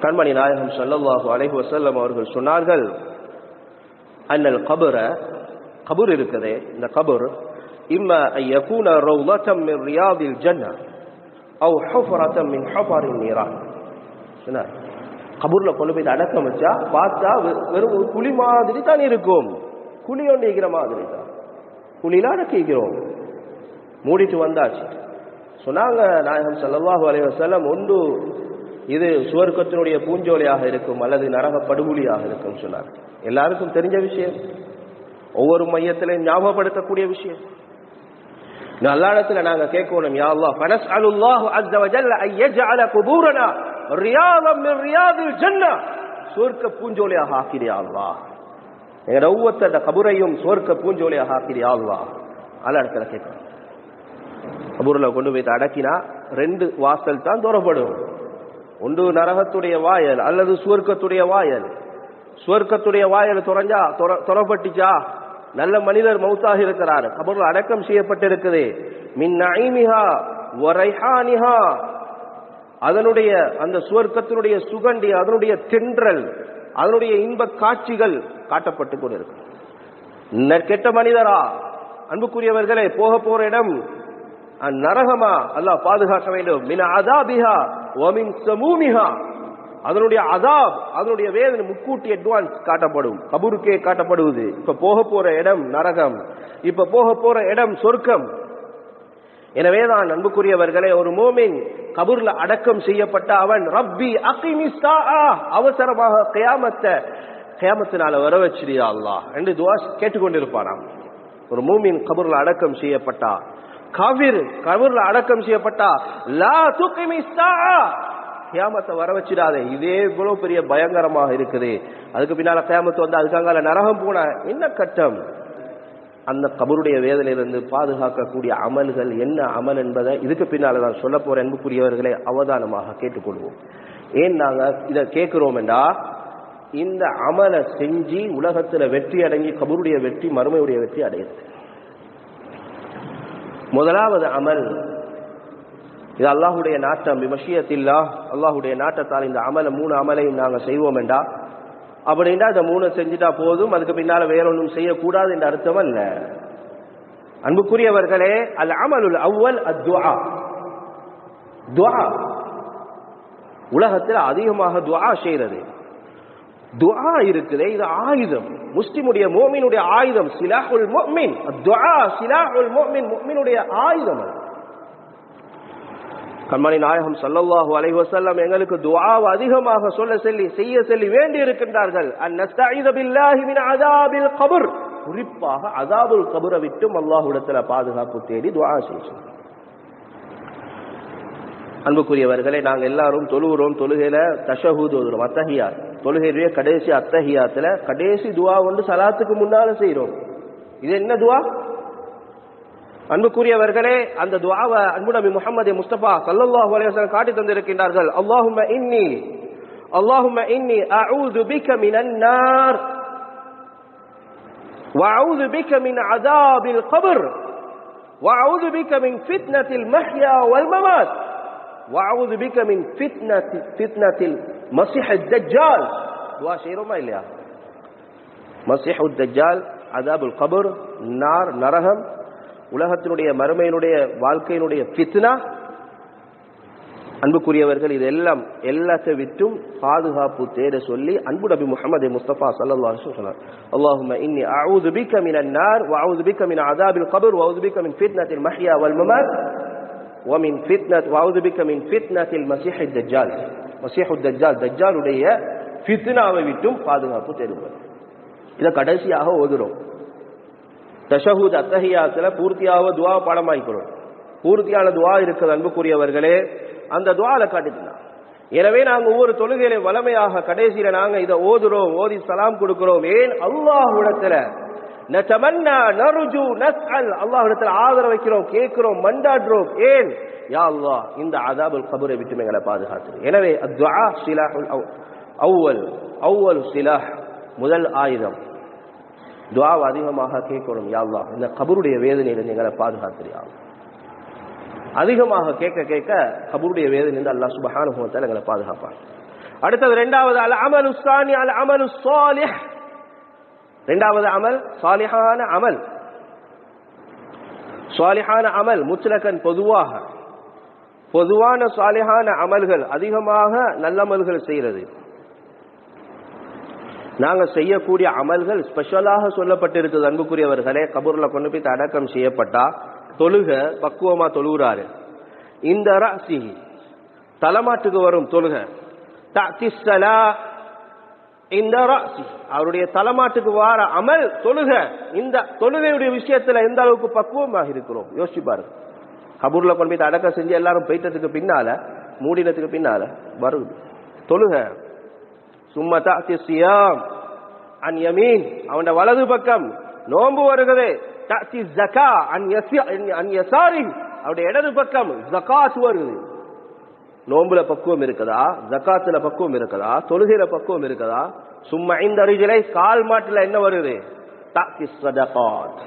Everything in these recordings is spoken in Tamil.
கண்மணி நாயகம் ஸல்லல்லாஹு அலைஹி வசல்லம் அவர்கள் சொன்னார்கள் அன்னல் கபுர கபூர் இருக்குது இந்த கபூர் இம்மா அன் யகூன ரௌலத்தம் மின் ரியாதில் ஜன்னா அவ் ஹுஃபரத்தம் மின் ஹஃபாரின் நீரா சொன்னார். கபூர்ல கொண்டு போய் அடக்கம் வச்சா பார்த்தா வெ- வெறும் ஒரு குழி மாதிரி தான் இருக்கும். குழி ஒன்று இருக்கிற மாதிரி தான். குழியில அடக்கிக்கிறோம். மூடிட்டு வந்தாச்சு. சொன்னாங்க நாயகம் சல்லாஹு அலைஹி வஸல்லம் ஒன்று இது சுவர்க்கத்தினுடைய பூஞ்சோலியாக இருக்கும் அல்லது நரக படுகொலியாக இருக்கும் சொன்னார். எல்லாருக்கும் தெரிஞ்ச விஷயம். ஒவ்வொரு மையத்திலையும் ஞாபகப்படுத்தக்கூடிய விஷயம். நல்ல இடத்துல நாங்க கேட்கணும் யா அல்லாஹ் ஃபனஸ்அலுல்லாஹு அஸ்ஸ வஜல்ல அன் குபூரனா? ரியாதம் மின் ரியாதில் ஜன்னah சுவர்க்க பூஞ்சோலியாக ஆக்கிறியா அல்லாஹ். எங்கட ஒவ்வொருத்தட கபுரையும் சுவர்க்க பூஞ்சோலியாக ஆக்கிறியா அல்லாஹ். இடத்துல கேட்கணும். கபூரில் கொண்டு போய் அடக்கினா ரெண்டு வாசல் தான் தூரப்படும் ஒன்று நரகத்துடைய வாயல் அல்லது சுவர்க்கத்துடைய வாயல். சுவர்க்கத்துடைய வாயல் துறஞ்சா துறப்பட்டுச்சா? நல்ல மனிதர் மௌத்தாக இருக்கிறார். கபூர்ல அடக்கம் செய்யப்பட்டிருக்குது. மின் நைமிஹா வரைஹானிஹா அதனுடைய அந்த சுவர்க்கத்தினுடைய சுகண்டி அதனுடைய தென்றல் அதனுடைய இன்ப காட்சிகள் காட்டப்பட்டு கொண்டிருக்கு கெட்ட மனிதரா? அன்புக்குரியவர்களே போக போற இடம் நரகமா அல்லாஹ் பாதுகாக்க வேண்டும். மின் அதாபிஹா ஒமின் சமூமிஹா அதனுடைய அதாப் அதனுடைய வேதனை முக்கூட்டி அட்வான்ஸ் காட்டப்படும். கபூருக்கே காட்டப்படுவது. இப்ப போக போற இடம் நரகம். இப்ப போக போற இடம் சொர்க்கம். எனவேதான் அன்புக்குரியவர்களே ஒரு மோமின் கபூர்ல அடக்கம் செய்யப்பட்ட அவன் ரப்பி அகிமி அவசரமாக கயாமத்தை கயாமத்தினால வர வச்சிரியா அல்லாஹ். என்று துவாஸ் கேட்டுக்கொண்டிருப்பானாம். ஒரு மூமின் கபூர்ல அடக்கம் செய்யப்பட்டா காவிர் கபூர்ல அடக்கம் செய்யப்பட்டா லா துகிமி கியாமத்தை வர வச்சிடாத. இதே இவ்வளவு பெரிய பயங்கரமாக இருக்குது. அதுக்கு பின்னால கேமத்து வந்து அதுக்காக நரகம் போன என்ன கட்டம்? அந்த கபருடைய வேதனையிலிருந்து பாதுகாக்கக்கூடிய அமல்கள் என்ன அமல் என்பதை இதுக்கு பின்னால நான் சொல்ல போற அன்புக்குரியவர்களை அவதானமாக கேட்டுக்கொள்வோம். ஏன் நாங்க இதை கேட்கிறோம் என்றா இந்த அமலை செஞ்சு உலகத்துல வெற்றி அடங்கி கபருடைய வெற்றி மறுமையுடைய வெற்றி அடையிறது. முதலாவது அமல். இது அல்லாஹுடைய நாட்டம். விமஷியத்தில்லா அல்லாஹுடைய நாட்டத்தால் இந்த அமலை மூணு அமலையும் நாங்கள் செய்வோம் என்றா? அப்படின்னா இந்த மூணு செஞ்சுட்டா போதும் அதுக்கு பின்னால வேற ஒன்றும் செய்யக்கூடாது என்ற அர்த்தம் அல்ல. அன்புக்குரியவர்களே அல் அமலுல் அவ்வல் அத்வா துவா உலகத்தில் அதிகமாக துவா செய்யறது துவா இருக்குதே இது ஆயுதம். முஸ்லிமுடைய மோமினுடைய ஆயுதம் சிலாஹுல் மோமின் துவா சிலாஹுல் மோமின் மோமினுடைய ஆயுதம் அது. கண்மணி நாயகம் ஸல்லல்லாஹு அலைஹி வஸல்லம் எங்களுக்கு துஆவை அதிகமாக சொல்ல சொல்லி செய்ய சொல்லி வேண்டி இருக்கின்றார்கள். அன்னஸ்தஈத பில்லாஹி மின் அஸாபில் கபர். குறிப்பாக அஸாபுல் கபரை விட்டும் அல்லாஹ்விடத்துல பாதுகாப்பு தேடி துஆ செய்யணும் அன்புக்குரியவர்களே நாங்க எல்லாரும் தொழுகிறோம் தொழுகையில தஷஹூத் ஓதுறோம் தொழுகையிலேயே கடைசி அத்தஹியாத்துல கடைசி துஆ வந்து சலாத்துக்கு முன்னால செய்றோம் இது என்ன துஆ அன்புக்குரியவர்களே அந்த துஆவை அன்பு நபி முஹம்மது முஸ்தபா ஸல்லல்லாஹு அலைஹி வஸல்லம் காட்டி தந்திருக்கின்றார்கள் அல்லாஹும்ம இன்னி அல்லாஹும்ம இன்னி அஊது பிக மினன் நார் وأعوذ بك من عذاب القبر وأعوذ بك من فتنة المحيا والممات وأعوذ بك من فتنة فتنة المسيح الدجال دعاء شيء ما إليها مسيح الدجال عذاب القبر النار نرهم உலகத்தினுடைய மறுமையினுடைய வாழ்க்கையினுடைய ஃபித்னா அன்புக்குரியவர்கள் இதெல்லாம் எல்லாத்தை விட்டும் பாதுகாப்பு தேட சொல்லி அன்பு நபி முஹம்மது முஸ்தபா ஸல்லல்லாஹு அலைஹி வஸல்லம் சொன்னார் அல்லாஹும்ம இன்னி அஊது பிக மினன் நார் வ அஊது பிக மின் அஸாபில் கப்ர் வ அஊது பிக மின் ஃபித்னத்தில் மஹ்யா வல் மமாத் வ மின் ஃபித்னத் வ அஊது பிக மின் ஃபித்னத்தில் மஸீஹ் தஜ்ஜால் தஜ்ஜாலுடைய ஃபித்னாவை விட்டும் பாதுகாப்பு தேடுவது இதை கடைசியாக ஓதுறோம். தஷஹூத் அத்தஹியாத்துல பூர்த்தியாக துவா பாடமாய்க்கிறோம் பூர்த்தியான துவா இருக்கிறது அன்புக்குரியவர்களே. அந்த துவால காட்டுதான் எனவே நாங்க ஒவ்வொரு தொழுகையில வளமையாக கடைசியில நாங்க இதை ஓதுறோம் ஓதி சலாம் கொடுக்கிறோம். ஏன்? அல்லாஹுடத்துல நச்சமன்னா நருஜு நஸ்அல். அல்லாஹ்விடத்துல ஆதரவு வைக்கிறோம் கேட்கிறோம் மண்டாடுறோம் ஏன்? யா அல்லாஹ் இந்த அதாபுல் கபரை விட்டு எங்களை பாதுகாத்து எனவே அத்வா சிலாஹுல் அவ்வல் அவ்வல் சிலாஹ் முதல் ஆயுதம். துவாவை அதிகமாக கேட்கணும் யா இந்த கபருடைய வேதனையிலிருந்து எங்களை பாதுகாத்துறியா அதிகமாக கேட்க கேட்க கபருடைய வேதனையிலிருந்து அல்லா சுபஹானுபவத்தால் எங்களை பாதுகாப்பான் அடுத்தது ரெண்டாவது அல் அமலு உஸ்தானி அல் அமல் சாலிஹ். அமல் சாலிஹான அமல். சாலிஹான அமல் முச்சலகன் பொதுவாக பொதுவான சாலிஹான அமல்கள் அதிகமாக நல்லமல்கள் செய்யறது நாங்க செய்யக்கூடிய அமல்கள் ஸ்பெஷலாக சொல்லப்பட்டிருக்குது அன்புக்குரியவர்களே கபூர்ல கொண்டு போய் அடக்கம் செய்யப்பட்டா தொழுக பக்குவமா தொழுகிறாரு. இந்த ராசி தலைமாட்டுக்கு வரும் தொழுக. தக்திஸ்ஸலா இந்த ராசி அவருடைய தலைமாட்டுக்கு வார அமல் தொழுக. இந்த தொழுகையுடைய விஷயத்துல எந்த அளவுக்கு பக்குவமாக இருக்கிறோம்? யோசிச்சு பாருங்க. கபூர்ல கொண்டு போய் அடக்கம் செஞ்சு எல்லாரும் போயிட்டதுக்கு பின்னால மூடினத்துக்கு பின்னால வருது. தொழுக. சும்மா தாத்தி சியாம் அன் யமீன். அவன் வலது பக்கம் நோன்பு வருகிறது தாத்தி ஜகா அன் அன் யசாரி அவருடைய இடது பக்கம் ஜகாத் வருது. நோம்புல பக்குவம் இருக்குதா? ஜக்காத்துல பக்குவம் இருக்குதா? தொழுகையில பக்குவம் இருக்குதா? சும்மா இந்த அருகிலை கால் மாட்டுல என்ன வருது? தாக்கி சதகாத்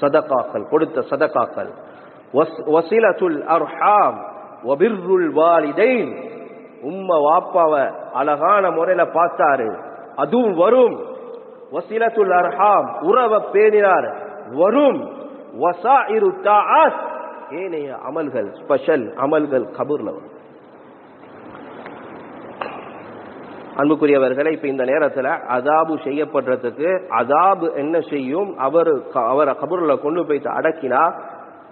சதகாக்கள் கொடுத்த சதகாக்கள் வசிலத்துல் அர்ஹாம் வபிர்ருல் வாலிதைன். உம்ம வாப்பாவ அழகான முறையில பார்த்தாரு. அதுவும் வரும். வசிலத்துல் அர்ஹாம் உறவ பேணினார். வரும். வசாயிரு தாஆத் ஏனைய அமல்கள் ஸ்பெஷல் அமல்கள் கபூர்ல வரும். அன்புக்குரியவர்களை இப்ப இந்த நேரத்துல அதாபு செய்யப்படுறதுக்கு அதாபு என்ன செய்யும்? அவர் அவரை கபூர்ல கொண்டு போய் அடக்கினா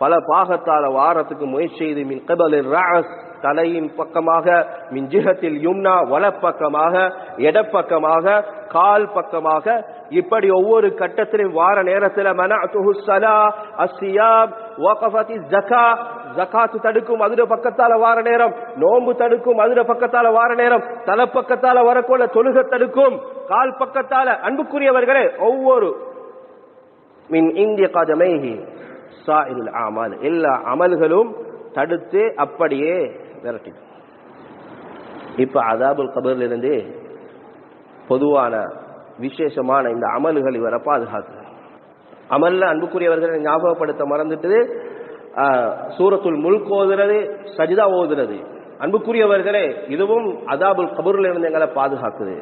பல பாகத்தால வாரத்துக்கு முயற்சி செய்து மின் கபலில் ராஸ் தலையின் பக்கமாக மின் ஜிஹத்தில் யும்னா வலப்பக்கமாக எடப்பக்கமாக கால் பக்கமாக இப்படி ஒவ்வொரு கட்டத்திலும் வார நேரத்தில் மனஅத்துஹு ஸலா அஸ்ஸியாம் வகஃபத்தி ஜகா ஜகாத்து தடுக்கும் அதுட பக்கத்தால வார நேரம் நோன்பு தடுக்கும் அதுட பக்கத்தால வார நேரம் தலை பக்கத்தால வரக்கோல தொழுக தடுக்கும் கால் பக்கத்தால அன்புக்குரியவர்களே ஒவ்வொரு மின் இந்திய கதமைஹி சாயிலுல் அமல். எல்லா அமல்களும் தடுத்து அப்படியே விரட்டி இப்ப அதாபுல் கபர்ல இருந்து பொதுவான விசேஷமான இந்த அமல்கள் இவரை பாதுகாத்து அமல்ல அன்புக்குரியவர்களை ஞாபகப்படுத்த மறந்துட்டு சூரத்துள் முல்க் ஓதுறது சஜிதா ஓதுறது. அன்புக்குரியவர்களே இதுவும் அதாபுல் கபூர்ல இருந்து எங்களை பாதுகாக்குது.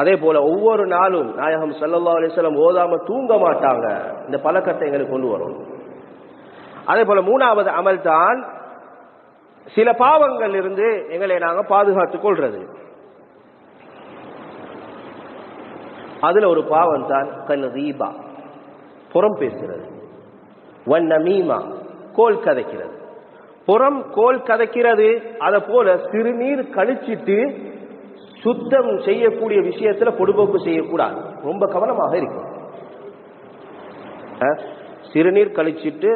அதே போல ஒவ்வொரு நாளும் நாயகம் சல்லா அலிஸ்லாம் ஓதாம தூங்க மாட்டாங்க. இந்த பழக்கத்தை எங்களுக்கு கொண்டு வரும். அதே போல மூணாவது அமல் தான் சில பாவங்கள் இருந்து எங்களை நாங்க பாதுகாத்துக் கொள்றது. அதுல ஒரு பாவம் தான் கல் ரீபா. புறம் பேசுறது. வண்ண மீமா கோல் கதைக்கிறது. புறம் கோல் கதைக்கிறது. அதை போல சிறுநீர் கழிச்சிட்டு சுத்தம் செய்யக்கூடிய விஷயத்துல பொடுபோக்கு செய்யக்கூடாது. ரொம்ப கவனமாக இருக்கும் சிறுநீர் கழிச்சிட்டு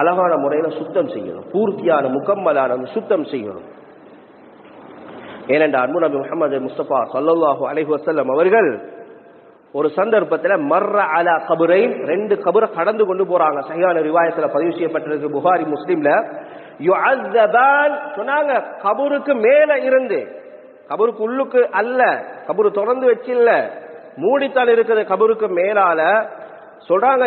அழகான முறையில சுத்தம் செய்யணும். பூர்த்தியான முக்கம்மலான சுத்தம் செய்யணும். ஏனென்ற அன்பு நபி முகமது முஸ்தபா சல்லாஹூ அலஹி வசல்லம் அவர்கள் ஒரு சந்தர்ப்பத்தில் மர்ர அலா கபுரை ரெண்டு கபரை கடந்து கொண்டு போறாங்க. சையான ரிவாயத்தில் பதிவு செய்யப்பட்டிருக்கு புகாரி முஸ்லீம்ல. சொன்னாங்க கபூருக்கு மேல இருந்து. கபூருக்கு உள்ளுக்கு அல்ல கபூர் திறந்து வச்சில்ல. மூடித்தான் இருக்குது கபூருக்கு மேலால. சொல்றாங்க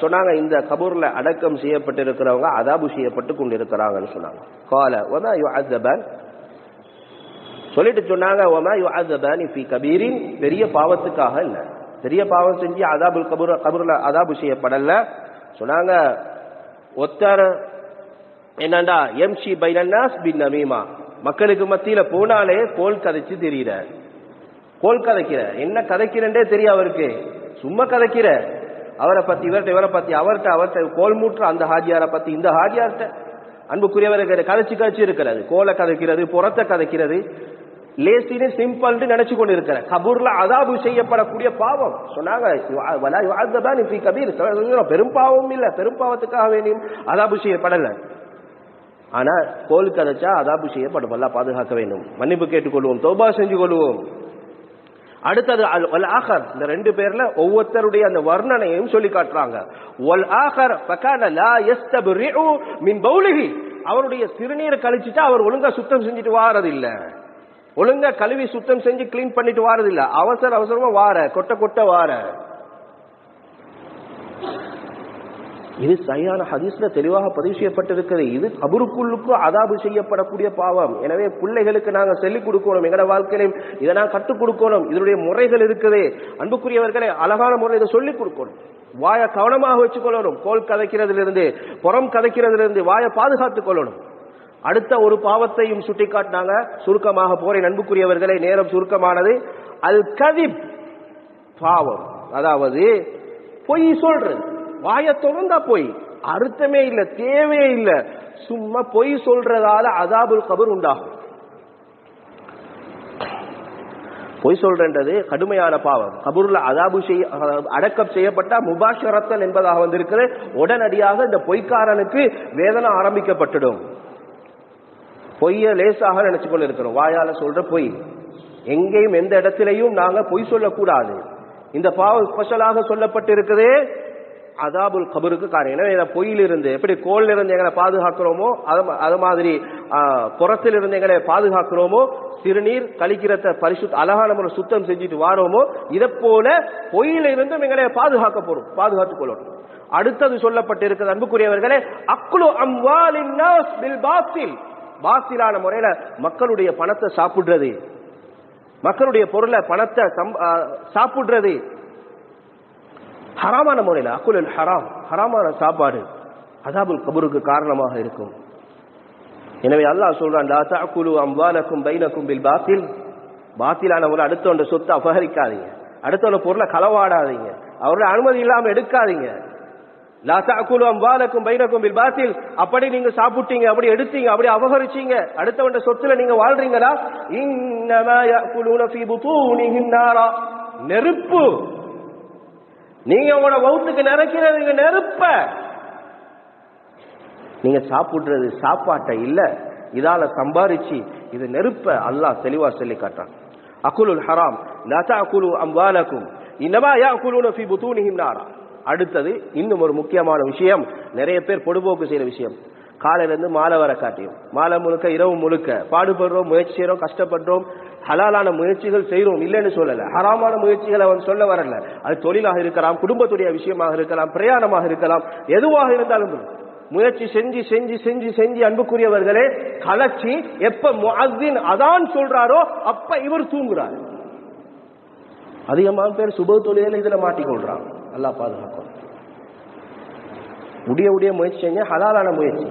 சொன்னாங்க இந்த கபூர்ல அடக்கம் செய்யப்பட்டிருக்கிறவங்க அதாபு செய்யப்பட்டு கொண்டிருக்கிறாங்கன்னு சொன்னாங்க. கால ஒமா யு சொல்லிட்டு சொன்னாங்க ஒமா யு அசபான் கபீரின் பெரிய பாவத்துக்காக இல்ல. பெரிய பாவம் செஞ்சு அதாபுல் கபூர் கபூர்ல அதாபு செய்யப்படல. சொன்னாங்க ஒத்தர் என்னண்டா எம்சி பைனாஸ் பின் நமீமா. மக்களுக்கு மத்தியில போனாலே கோல் கதைச்சு தெரியுற. கோல் கதைக்கிற. என்ன கதைக்கிறன்றே தெரியும் அவருக்கு? சும்மா கதைக்கிற. அவரை பத்தி இவர்கிட்ட இவரை பத்தி அவர்கிட்ட அவர்கிட்ட கோல் மூற்ற அந்த ஹாஜியாரை பத்தி இந்த ஹாஜியார்கிட்ட. அன்புக்குரியவர்கள் கதைச்சு கதைச்சு இருக்கிறது. கோலை கதைக்கிறது புறத்தை கதைக்கிறது. லேசினே சிம்பிள் நினைச்சு கொண்டு இருக்கிற கபூர்ல அதாபு செய்யப்படக்கூடிய பாவம். சொன்னாங்க கபீர். பெரும் பாவம் இல்ல பெரும் பாவத்துக்காக வேண்டியும் அதாபு செய்யப்படல. ஆனா கோல் கதைச்சா அதாபு செய்யப்படும் எல்லாம் பாதுகாக்க வேண்டும். மன்னிப்பு கேட்டுக்கொள்வோம் தோபா செஞ்சு கொள்வோம். அடுத்தது அல் ஆஹர் இந்த ரெண்டு பேர்ல ஒவ்வொருத்தருடைய அந்த வர்ணனையும் சொல்லி காட்டுறாங்க. ஒல் ஆகர் பக்கான லா யஸ்தபிரிஉ மின் பௌலிஹி. அவருடைய சிறுநீர் கழிச்சிட்டா அவர் ஒழுங்கா சுத்தம் செஞ்சுட்டு வாரதில்லை. ஒழுங்கா கழுவி சுத்தம் செஞ்சு கிளீன் பண்ணிட்டு வாரது இல்ல அவசர அவசரமா வார. கொட்ட கொட்ட வார. இது சரியான ஹதீஸ்ல தெளிவாக பதிவு செய்யப்பட்டிருக்கிறது. இது கபருக்குள்ளுக்கும் அதாபு செய்யப்படக்கூடிய பாவம். எனவே பிள்ளைகளுக்கு நாங்கள் சொல்லிக் கொடுக்கணும். எங்கட வாழ்க்கையிலையும் இதை நான் கற்றுக் கொடுக்கணும். இதனுடைய முறைகள் இருக்குது. அன்புக்குரியவர்களை அழகான முறையில் இதை சொல்லிக் கொடுக்கணும். வாயை கவனமாக வச்சுக்கொள்ளணும் கோல் கதைக்கிறதிலிருந்து புறம் கதைக்கிறதிலிருந்து வாயை பாதுகாத்துக் கொள்ளணும். அடுத்த ஒரு பாவத்தையும் சுட்டிக்காட்டினாங்க. சுருக்கமாக போறேன். அன்புக்குரியவர்களே நேரம் சுருக்கமானது. அல் கவிப் பாவம். அதாவது பொய் சொல்றது. வாயை திறந்தா பொய். அர்த்தமே இல்ல தேவையே இல்ல. சும்மா பொய் சொல்றதால அதாபுல் கபர் உண்டாகும். பொய் சொல்றன்றது கடுமையான பாவம். கபூர்ல அதாபு செய்ய அடக்கம் செய்யப்பட்ட முபாஷரத்தன் என்பதாக வந்திருக்கிறது. உடனடியாக இந்த பொய்க்காரனுக்கு வேதனை ஆரம்பிக்கப்பட்டுடும். பொய்ய லேசாக நினைச்சு கொண்டு இருக்கிறோம். வாயால சொல்ற பொய். எங்கேயும் எந்த இடத்திலையும் நாங்க பொய் சொல்லக்கூடாது. இந்த பாவம் ஸ்பெஷலாக சொல்லப்பட்டிருக்குது அதாபுல் கபருக்கு காரணம். எனவே பொய்யிலிருந்து எப்படி கோல்ல இருந்து எங்களை பாதுகாக்கிறோமோ அது மாதிரி புறத்தில் இருந்து எங்களை பாதுகாக்கிறோமோ சிறுநீர் கழிக்கிறத பரிசு அழகான முறை சுத்தம் செஞ்சுட்டு வாரோமோ இதை போல பொய்யில இருந்தும் எங்களை பாதுகாக்க போறோம். பாதுகாத்துக் கொள்ளணும். அடுத்தது சொல்லப்பட்டிருக்கிறது அன்புக்குரியவர்களே அக்குலு அம்வாலின் பில் பாத்தில். பாசிலான முறையில மக்களுடைய பணத்தை சாப்பிடுறது. மக்களுடைய பொருளை பணத்தை சம்- சாப்பிடுறது. ஹராமான முறையில் அக்குலன் ஹராம் ஹராமான சாப்பாடு அதாபுல் கபருக்கு காரணமாக இருக்கும். எனவே அல்லாஹ் சொல்றான் லா தஅகுலு அம்வாலக்கும் பைனக்கும் பில் பாத்தில். பாத்திலான முறை அடுத்தவண்ட சொத்தை அபகரிக்காதீங்க. அடுத்தவண்ட பொருளை களவாடாதீங்க. அவருடைய அனுமதி இல்லாமல் எடுக்காதீங்க. அப்படி நீங்க சாப்பிட்டீங்க அப்படி எடுத்தீங்க அப்படி அபகரிச்சீங்க அடுத்தவன் சொத்துல நீங்க வாழ்றீங்களா? நெருப்பு. நீங்க உங்களோட வவுத்துக்கு நிறைக்கிறதுங்க நெருப்ப. நீங்க சாப்பிடுறது சாப்பாட்டை இல்ல இதால சம்பாரிச்சு இது நெருப்ப அல்லாஹ் தெளிவா சொல்லி காட்டான் அகுலுல் ஹராம் லா தஅகுலு அம்வாலக்கும் இன்னமா யாகுலூன குழு புதூனிஹிம் நாரா. அடுத்தது இன்னும் ஒரு முக்கியமான விஷயம். நிறைய பேர் பொடுபோக்கு செய்யற விஷயம். காலையில இருந்து மாலை வர காட்டியும். மாலை முழுக்க இரவு முழுக்க. பாடுபடுறோம் முயற்சி செய்கிறோம் கஷ்டப்படுறோம். ஹலாலான முயற்சிகள் செய்கிறோம் இல்லைன்னு சொல்லல. ஹராமான முயற்சிகளை அவன் சொல்ல வரல. அது தொழிலாக இருக்கலாம் குடும்பத்துடைய விஷயமாக இருக்கலாம் பிரயாணமாக இருக்கலாம். எதுவாக இருந்தாலும் முயற்சி செஞ்சு செஞ்சு செஞ்சு செஞ்சு அன்புக்குரியவர்களே கலச்சி எப்ப முஅத்தின் அதான் சொல்றாரோ அப்ப இவர் தூங்குறாரு. அதிகமான பேர் சுப தொழில இதுல மாட்டிக்கொள்றான் அல்லா பாதுகாக்கும் உடைய உடைய முயற்சி செஞ்ச ஹலாலான முயற்சி.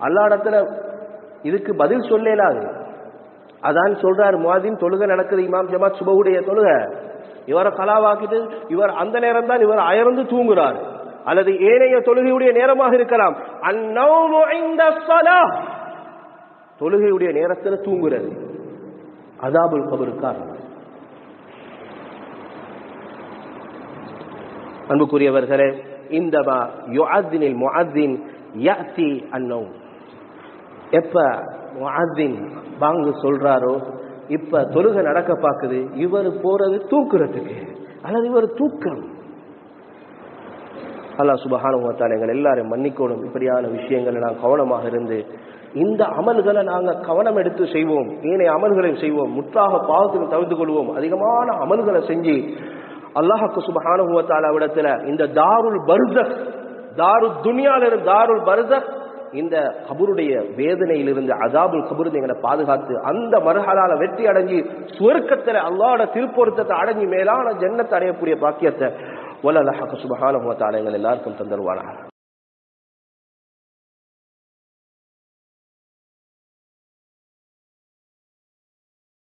அல்லா இடத்துல இதுக்கு பதில் சொல்லலாது அதான் சொல்றாரு முவாதின் தொழுகை நடக்குது இமாம் ஜமாத் சுபவுடைய தொழுகை. இவரை கலாவாக்கிட்டு இவர் அந்த நேரம் தான் இவர் அயர்ந்து தூங்குறார். அல்லது ஏனைய தொழுகையுடைய நேரமாக இருக்கலாம். தொழுகையுடைய நேரத்தில் தூங்குறது. அதாபுல் கபரு காரணம் அன்புக்குரியவர்களே இந்த யுஅத்தினில் முஅத்தின் எப்ப முஅத்தின் பாங்கு சொல்றாரோ இப்ப தொழுகை நடக்க பாக்குது இவர் போறது தூக்குறதுக்கு அல்லது இவர் தூக்கம். அல்லாஹ் சுபஹானஹு எங்கள் எல்லாரும் மன்னிக்கணும். இப்படியான விஷயங்களை நாம் கவனமாக இருந்து இந்த அமல்களை நாங்க கவனம் எடுத்து செய்வோம். ஏனைய அமல்களை செய்வோம். முற்றாக பாவத்தில் தவிர்த்து கொள்வோம். அதிகமான அமல்களை செஞ்சு அல்லாஹாக்கு சுபஹானஹு இந்த தாருல் பர்சக் தாரு துனியால இருந்து தாருல் பர்சக் இந்த கபருடைய வேதனையிலிருந்து அதாபுல் கபரு எங்களை பாதுகாத்து அந்த மறுஹலால வெற்றி அடங்கி சுவர்க்கத்துல அல்லாட திருப்பொருத்தத்தை அடங்கி மேலான ஜன்னத்தை அடையக்கூடிய பாக்கியத்தை வல்ல அல்லாஹ் சுபஹானஹு வ எங்கள் எல்லாருக்கும் தந்தருவானாக.